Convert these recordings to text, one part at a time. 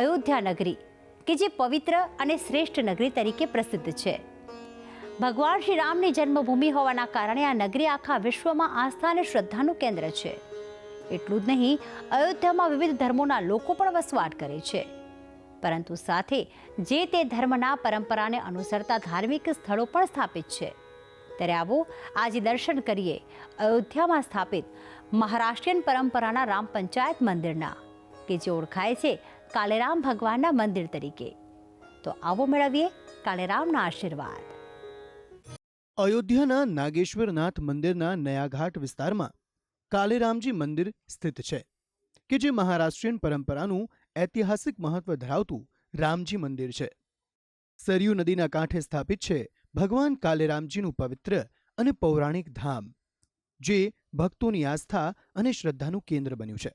અયોધ્યા નગરી, કે જે પવિત્ર અને શ્રેષ્ઠ નગરી તરીકે પ્રસિદ્ધ છે. ભગવાન શ્રી રામની જન્મભૂમિ હોવાના કારણે આ નગરી આખા વિશ્વમાં આસ્થા અને શ્રદ્ધાનું કેન્દ્ર છે. એટલું જ નહીં, અયોધ્યામાં વિવિધ ધર્મોના લોકો પણ વસવાટ કરે છે. પરંતુ સાથે, જે તે ધર્મના પરંપરાને અનુસરતા ધાર્મિક સ્થળો પણ સ્થાપિત છે. ત્યારે આવો, આજે દર્શન કરીએ અયોધ્યામાં સ્થાપિત મહારાષ્ટ્રીયન પરંપરાના રામ પંચાયત મંદિરના, કે જે ઓળખાય છે કાલેરામ ભગવાનના મંદિર તરીકે. તો આવો મેળવીએ કાલેરામના આશીર્વાદ. અયોધ્યાના નાગેશ્વરનાથ મંદિરના નયાઘાટ વિસ્તારમાં કાલેરામજી મંદિર સ્થિત છે, કે જે મહારાષ્ટ્રીયન પરંપરાનું ઐતિહાસિક મહત્વ ધરાવતું રામજી મંદિર છે. સરયુ નદીના કાંઠે સ્થાપિત છે ભગવાન કાલેરામજીનું પવિત્ર અને પૌરાણિક ધામ, જે ભક્તોની આસ્થા અને શ્રદ્ધાનું કેન્દ્ર બન્યું છે.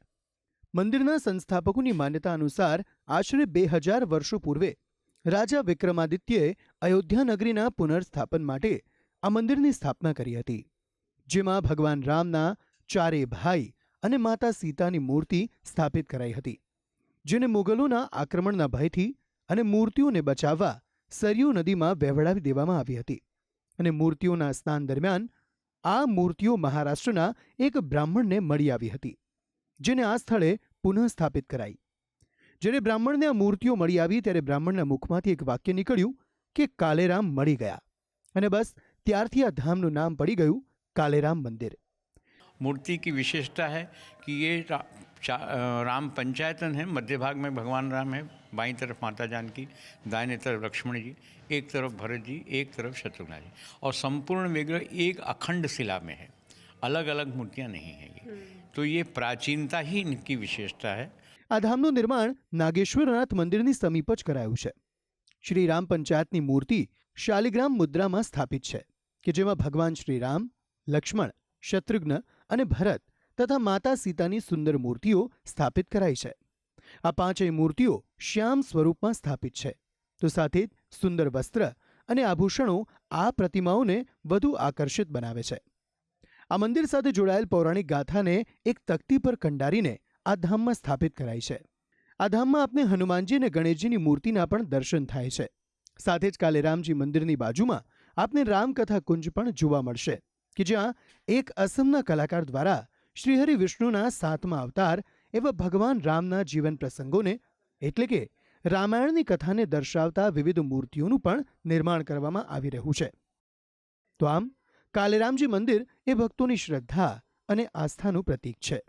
મંદિરના સંસ્થાપકોની માન્યતા અનુસાર આશરે બે હજાર વર્ષો પૂર્વે રાજા વિક્રમાદિત્યએ અયોધ્યા નગરીના પુનર્સ્થાપન માટે આ મંદિરની સ્થાપના કરી હતી, જેમાં ભગવાન રામના ચારે ભાઈ અને માતા સીતાની મૂર્તિ સ્થાપિત કરાઈ હતી, જેને મુગલોના આક્રમણના ભયથી અને મૂર્તિઓને બચાવવા સરયુ નદીમાં વહેવડાવી દેવામાં આવી હતી અને મૂર્તિઓના સ્નાન દરમિયાન આ મૂર્તિઓ મહારાષ્ટ્રના એક બ્રાહ્મણને મળી આવી હતી. જેને આ સ્થળે પુનઃસ્થાપિત કરાઈ જ્યારે બ્રાહ્મણને આ મૂર્તિઓ મળી આવી ત્યારે બ્રાહ્મણના મુખમાંથી એક વાક્ય નીકળ્યું કે કાલેરામ મળી ગયા અને બસ ત્યારથી આ ધામનું નામ પડી ગયું કાલેરામ મંદિર मूर्ति की विशेषता है कि ये रा, चा, अ, राम पंचायतन है मध्य भाग में भगवान राम है बाईं तरफ माता जानकी दाहिने तरफ लक्ष्मण जी एक तरफ भरत जी एक तरफ शत्रुघ्न जी और संपूर्ण विग्रह एक अखंड शिला में है अलग अलग मूर्तियाँ नहीं हैं ये तो ये प्राचीनता ही इनकी विशेषता है આ ધામનું નિર્માણ નાગેશ્વરનાથ મંદિરની સમીપ જ કરાયું છે શ્રી રામ પંચાયતની મૂર્તિ શાલિગ્રામ મુદ્રામાં સ્થાપિત છે કે જેમાં ભગવાન શ્રી રામ લક્ષ્મણ શત્રુઘ્ન અને ભરત તથા માતા સીતાની સુંદર મૂર્તિઓ સ્થાપિત કરાઈ છે આ પાંચેય મૂર્તિઓ શ્યામ સ્વરૂપમાં સ્થાપિત છે તો સાથે જ સુંદર વસ્ત્ર અને આભૂષણો આ પ્રતિમાઓને વધુ આકર્ષિત બનાવે છે આ મંદિર સાથે જોડાયેલ પૌરાણિક ગાથાને એક તકતી પર કંડારીને આ ધામમાં સ્થાપિત કરાઈ છે. આ ધામમાં આપને હનુમાનજી અને ગણેશજીની મૂર્તિના પણ દર્શન થાય છે. સાથે જ કાલેરામજી મંદિરની બાજુમાં આપને રામકથા કુંજ પણ જોવા મળશે, કે જ્યાં એક અસમના કલાકાર દ્વારા શ્રીહરિ વિષ્ણુના સાતમા અવતાર એવા ભગવાન રામના જીવન પ્રસંગોને, એટલે કે રામાયણની કથાને દર્શાવતા વિવિધ મૂર્તિઓનું પણ નિર્માણ કરવામાં આવી રહ્યું છે. તો આમ કાલેરામજી મંદિર એ ભક્તોની શ્રદ્ધા અને આસ્થાનું પ્રતીક છે.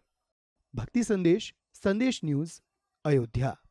ભક્તિ સંદેશ સંદેશ ન્યૂઝ અયોધ્યા.